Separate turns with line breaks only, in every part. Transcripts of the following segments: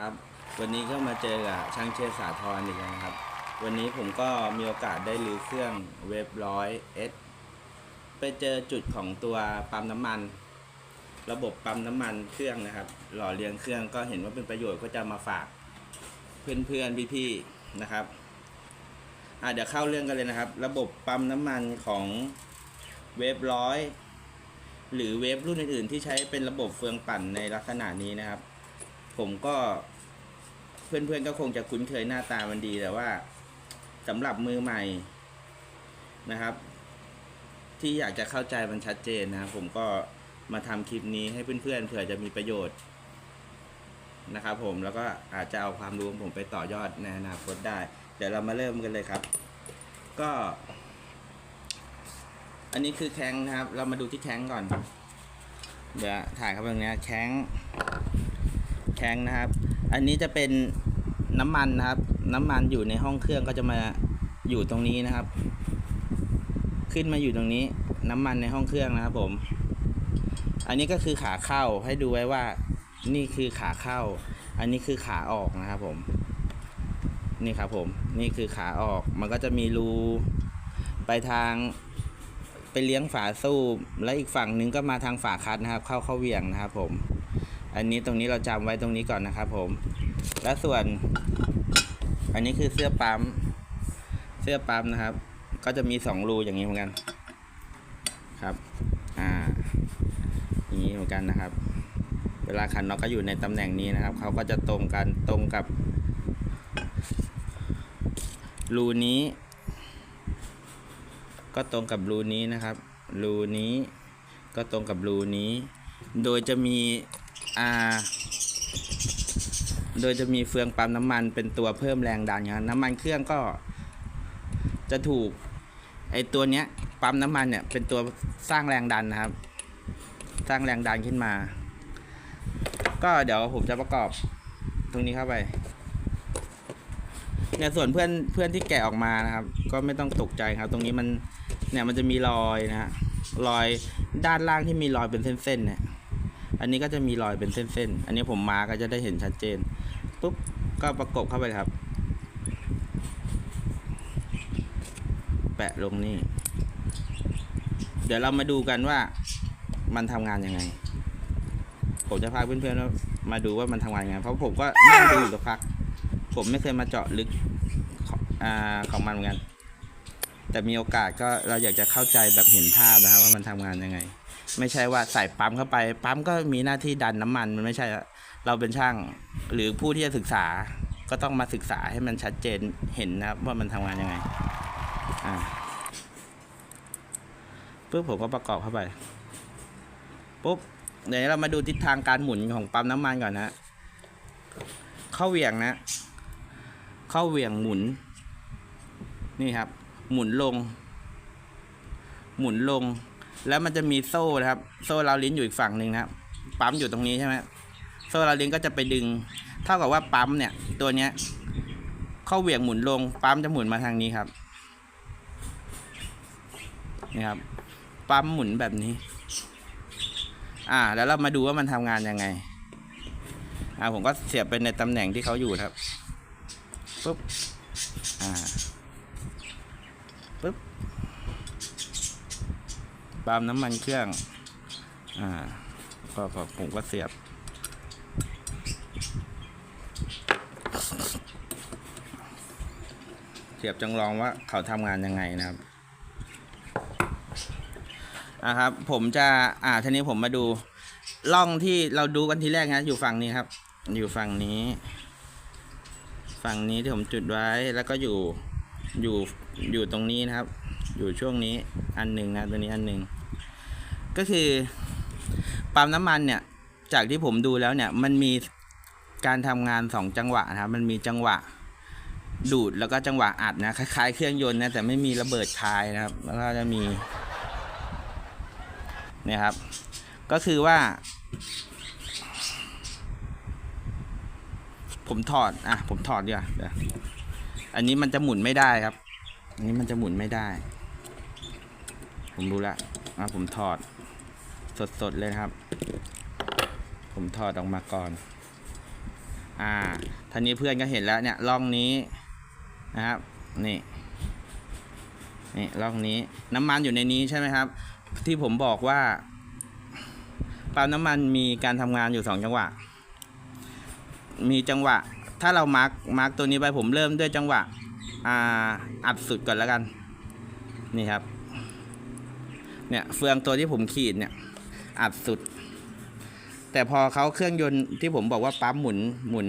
ครับวันนี้ก็มาเจอกับช่างเชษฐ์สาธรอีกแล้วนะครับ วันนี้ผมก็มีโอกาสได้รื้อเครื่องเว็บร้อยเอสไปเจอจุดของตัวปั๊มน้ำมัน ระบบปั๊มน้ำมันเครื่องนะครับ หล่อเลี้ยงเครื่องก็เห็นว่าเป็นประโยชน์ก็จะมาฝากเพื่อนๆพี่ๆนะครับอะเดี๋ยวเข้าเรื่องกันเลยนะครับ ระบบปั๊มน้ำมันของเว็บร้อยหรือเว็บรุ่นอื่นๆ ที่ใช้เป็นระบบเฟืองปั่นในลักษณะนี้นะครับ ผมก็เพื่อนๆก็คงจะคุ้นเคยหน้าตามันดีแต่ว่าสำหรับมือใหม่นะครับ ที่อยากจะเข้าใจมันชัดเจนนะครับ ผมก็มาทำคลิปนี้ให้เพื่อนๆเผื่อจะมีประโยชน์นะครับผมแล้วก็อาจจะเอาความรู้ของผมไปต่อยอดในอนาคตได้ เดี๋ยวเรามาเริ่มกันเลยครับ ก็ อันนี้คือแข้งนะครับ เรามาดูที่แข้งก่อน เดี๋ยวถ่ายเข้าไปตรงนี้แข้ง แข้งนะครับ อันนี้จะเป็นน้ำมันนะครับ น้ำมันอยู่ในห้องเครื่องก็จะมาอยู่ตรงนี้นะครับ ขึ้นมาอยู่ตรงนี้ น้ำมันในห้องเครื่องนะครับผม อันนี้ก็คือขาเข้าให้ดูไว้ว่า นี่คือขาเข้า อันนี้คือขาออกนะครับผม นี่ครับผม นี่คือขาออก มันก็จะมีรูไปทางไปเลี้ยงฝาสูบและอีกฝั่งหนึงก็มาทางฝาคัดนะครับ เข้าเข้าเวียงนะครับผม อันนี้ตรงนี้เราจำไว้ตรงนี้ก่อนนะครับผม และส่วน อันนี้คือเสื้อปั๊ม เสื้อปั๊มนะครับ ก็จะมีสองรูอย่างนี้เหมือนกัน ครับ อ่า อย่างนี้เหมือนกันนะครับ เวลาขันน็อตก็อยู่ในตำแหน่งนี้นะครับ เขาก็จะตรงกันตรงกับ รูนี้ ก็ตรงกับรูนี้นะครับ รูนี้ ก็ตรงกับรูนี้ โดยจะมี อ่า โดยจะมีเฟืองปั๊มน้ำมันเป็นตัวเพิ่มแรงดันครับน้ำมันเครื่องก็จะถูกไอตัวเนี้ยปั๊มน้ำมันเนี่ยเป็นตัวสร้างแรงดันนะครับ สร้างแรงดันขึ้นมา ก็เดี๋ยวผมจะประกอบตรงนี้เข้าไปเนี่ยส่วนเพื่อนเพื่อนที่แกะออกมานะครับ ก็ไม่ต้องตกใจครับ ตรงนี้มันเนี่ยมันจะมีรอยนะฮะรอยด้านล่างที่มีรอยเป็นเส้นๆเนี่ย อันนี้ก็จะมีรอยเป็นเส้นๆ อันนี้ผมมาก็จะได้เห็นชัดเจน ปุ๊บ ก็ประกบเข้าไปครับ แปะลงนี่ เดี๋ยวเรามาดูกันว่ามันทำงานยังไง ผมจะพาเพื่อนๆมาดูว่ามันทำงานยังไง เพราะผมก็นั่งดูอยู่สักพัก ผมไม่เคยมาเจาะลึกอของมันเหมือนกัน แต่มีโอกาสก็เราอยากจะเข้าใจแบบเห็นภาพนะครับว่ามันทำงานยังไง ไม่ใช่ว่าใส่ปั๊มเข้าไป ปั๊มก็มีหน้าที่ดันน้ำมันมันไม่ใช่ เราเป็นช่างหรือผู้ที่จะศึกษาก็ต้องมาศึกษาให้มันชัดเจนเห็นนะครับ ว่ามันทำงานยังไงอ่าปุ๊บผมก็ประกอบเข้าไปปุ๊บเดี๋ยวเรามาดูทิศทางการหมุนของปั๊มน้ำมันก่อนนะเข้าเหวี่ยงนะ เข้าเหวี่ยงหมุน นี่ครับ หมุนลง หมุนลง แล้วมันจะมีโซ่นะครับ โซ่เราวลิ้นอยู่อีกฝั่งหนึ่งนะครับ ปั๊มอยู่ตรงนี้ใช่ไหมโซ่เราวลิ้นก็จะไปดึง เท่ากับว่าปั๊มเนี่ย ตัวเนี้ยเข้าเหวี่ยงหมุนลง ปั๊มจะหมุนมาทางนี้ครับนี่ครับ ปั๊มหมุนแบบนี้ อ่า แล้วเรามาดูว่ามันทำงานยังไง อ่า ผมก็เสียบไปในตำแหน่งที่เขาอยู่ครับปุ๊บ อ่า ปุ๊บ ปั๊มน้ำมันเครื่อง อ่า ก็พอผมก็เสียบ เสียบจังลองว่าเขาทำงานยังไงนะครับอะครับ ผมจะอ่าทีนี้ผมมาดูล่องที่เราดูกันทีแรกนะอยู่ฝั่งนี้ครับ อยู่ฝั่งนี้ ฝั่งนี้ที่ผมจุดไว้แล้วก็อยู่อยู่อยู่ตรงนี้นะครับ อยู่ช่วงนี้อันหนึ่งนะตัวนี้อันหนึ่ง ก็คือปั๊มน้ำมันเนี่ย จากที่ผมดูแล้วเนี่ย มันมีการทำงานสองจังหวะนะครับ มันมีจังหวะดูดแล้วก็จังหวะอัดนะคล้ายๆเครื่องยนต์นะแต่ไม่มีระเบิดคายนะครับ แล้วก็จะมีเนี่ยครับ ก็คือว่า ผมถอดอะผมถอดดีกว่าเดี๋ยวอันนี้มันจะหมุนไม่ได้ครับ อันนี้มันจะหมุนไม่ได้ ผมรู้แล้วอะผมถอด สดๆเลยนะครับ ผมถอดออกมาก่อน อ่าท่านี้เพื่อนก็เห็นแล้วเนี่ยร่องนี้นะครับ นี่ นี่ร่องนี้น้ำมันอยู่ในนี้ใช่ไหมครับ ที่ผมบอกว่าปั๊มน้ำมันมีการทำงานอยู่สองจังหวะ มีจังหวะ ถ้าเรามาร์กมาร์กตัวนี้ไปผมเริ่มด้วยจังหวะอ่าอัดสุดก่อนแล้วกัน นี่ครับ เนี่ยเฟืองตัวที่ผมขีดเนี่ย อัดสุด แต่พอเขาเครื่องยนต์ที่ผมบอกว่าปั๊มหมุนหมุน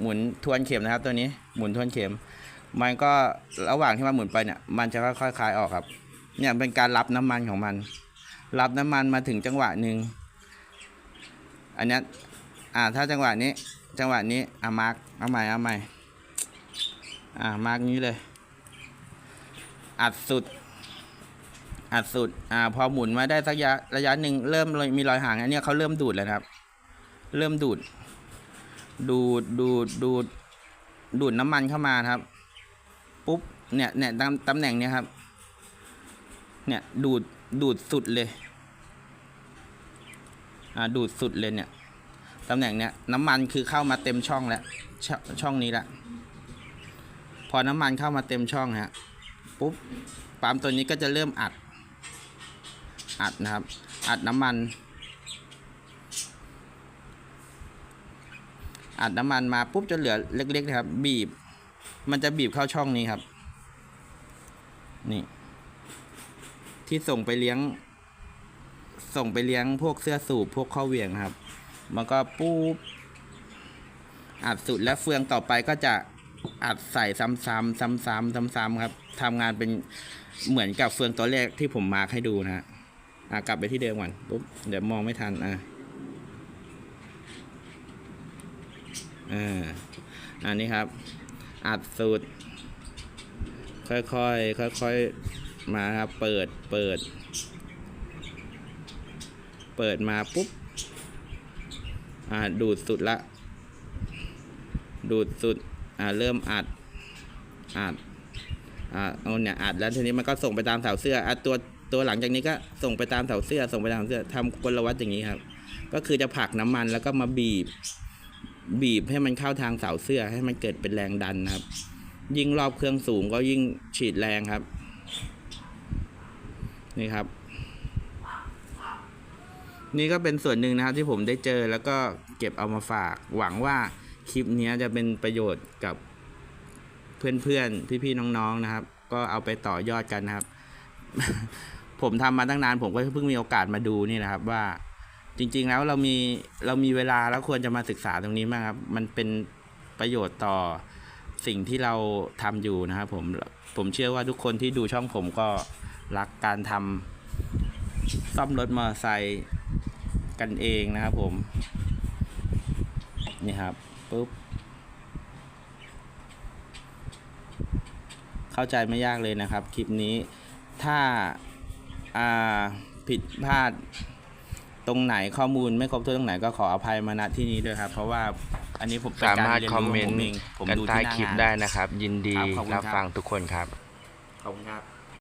หมุนทวนเข็มนะครับ ตัวนี้หมุนทวนเข็ม มันก็ระหว่างที่มันหมุนไปเนี่ย มันจะค่อยๆคลายออกครับ เนี่ยเป็นการรับน้ำมันของมัน รับน้ำมันมาถึงจังหวะหนึ่งอันนี้อ่าถ้าจังหวะนี้จังหวะนี้อะมาร์กเอาใหม่เอาใหม่อ่ามาร์กนี้เลย อัดสุด อัดสุด อ่า พอหมุนมาได้สักระยะระยะหนึ่งเริ่มมีรอยห่างอันนี้เขาเริ่มดูดแล้วครับ เริ่มดูด ดูดดูดดูด ดูดน้ำมันเข้ามาครับ ปุ๊บ เนี่ยเนี่ยตำตำแหน่งเนี้ยครับ เนี่ยดูดดูดสุดเลย อ่าดูดสุดเลยเนี่ยตำแหน่งเนี้ยน้ำมันคือเข้ามาเต็มช่องแล้วชช่องนี้ละพอน้ำมันเข้ามาเต็มช่องฮะปุ๊บปั๊มตัวนี้ก็จะเริ่มอัด อัดนะครับ อัดน้ำมัน อัดน้ำมันมาปุ๊บจะเหลือเล็กๆนะครับ บีบ มันจะบีบเข้าช่องนี้ครับ นี่ ที่ส่งไปเลี้ยง ส่งไปเลี้ยงพวกเสื้อสูบพวกข้อเวียงครับ มันก็ปุ๊บอัดสุดแล้วเฟืองต่อไปก็จะอัดใส่ซ้ำๆซ้ำๆซ้ำๆครับทำงานเป็นเหมือนกับเฟืองตัวแรกที่ผมมาร์คให้ดูนะฮะ อะกลับไปที่เดิมก่อนปุ๊บเดี๋ยวมองไม่ทันอะเอออันนี้ครับ อัดสุดค่อยๆค่อยๆมาครับ เปิดเปิด เปิดมาปุ๊บอ่าดูดสุดละ ดูดสุดอ่าเริ่มอัดอัดอ่าเอาเนี่ยอัดแล้วทีนี้มันก็ส่งไปตามเสาเสื้ออะตัว ตัวหลังจากนี้ก็ส่งไปตามเสาเสื้อ ส่งไปตามเสาเสื้อทำกลวัตอย่างนี้ครับ ก็คือจะผลักน้ำมันแล้วก็มาบีบ บีบให้มันเข้าทางเสาเสื้อให้มันเกิดเป็นแรงดันนะครับ ยิ่งรอบเครื่องสูงก็ยิ่งฉีดแรงครับ นี่ครับ นี่ก็เป็นส่วนหนึ่งนะครับที่ผมได้เจอแล้วก็เก็บเอามาฝาก หวังว่าคลิปนี้จะเป็นประโยชน์กับเพื่อนๆ พี่ๆ น้องๆ นะครับ ก็เอาไปต่อยอดกันนะครับ ผมทำมาตั้งนานผมก็เพิ่งมีโอกาสมาดูนี่นะครับว่าจริง ๆ แล้วเรามีเรามีเวลาแล้วควรจะมาศึกษาตรงนี้มากครับ มันเป็นประโยชน์ต่อสิ่งที่เราทำอยู่นะครับผมผมเชื่อว่าทุกคนที่ดูช่องผมก็รักการทำซ่อมรถมอเตอร์ไซค์กันเองนะครับผม นี่ครับปุ๊บเข้าใจไม่ยากเลยนะครับ คลิปนี้ถ้า ผิดพลาดตรงไหนข้อมูลไม่ครบถ้วนตรงไหนก็ขออภัยมาณที่นี้ด้วยครับ เพราะว่าอันนี้ผมเป็น
สามารถ
กเยน
คอมเมน
ขง
ต์
ผเองผม
กัน
ดู
ใต้
ที่หน้า
คลิป
งาน
ได้นะครับ ยินดี
ครับขอบคุณ
รับ
ครับ
ฟังทุกคนครับ
ขอบคุณครับ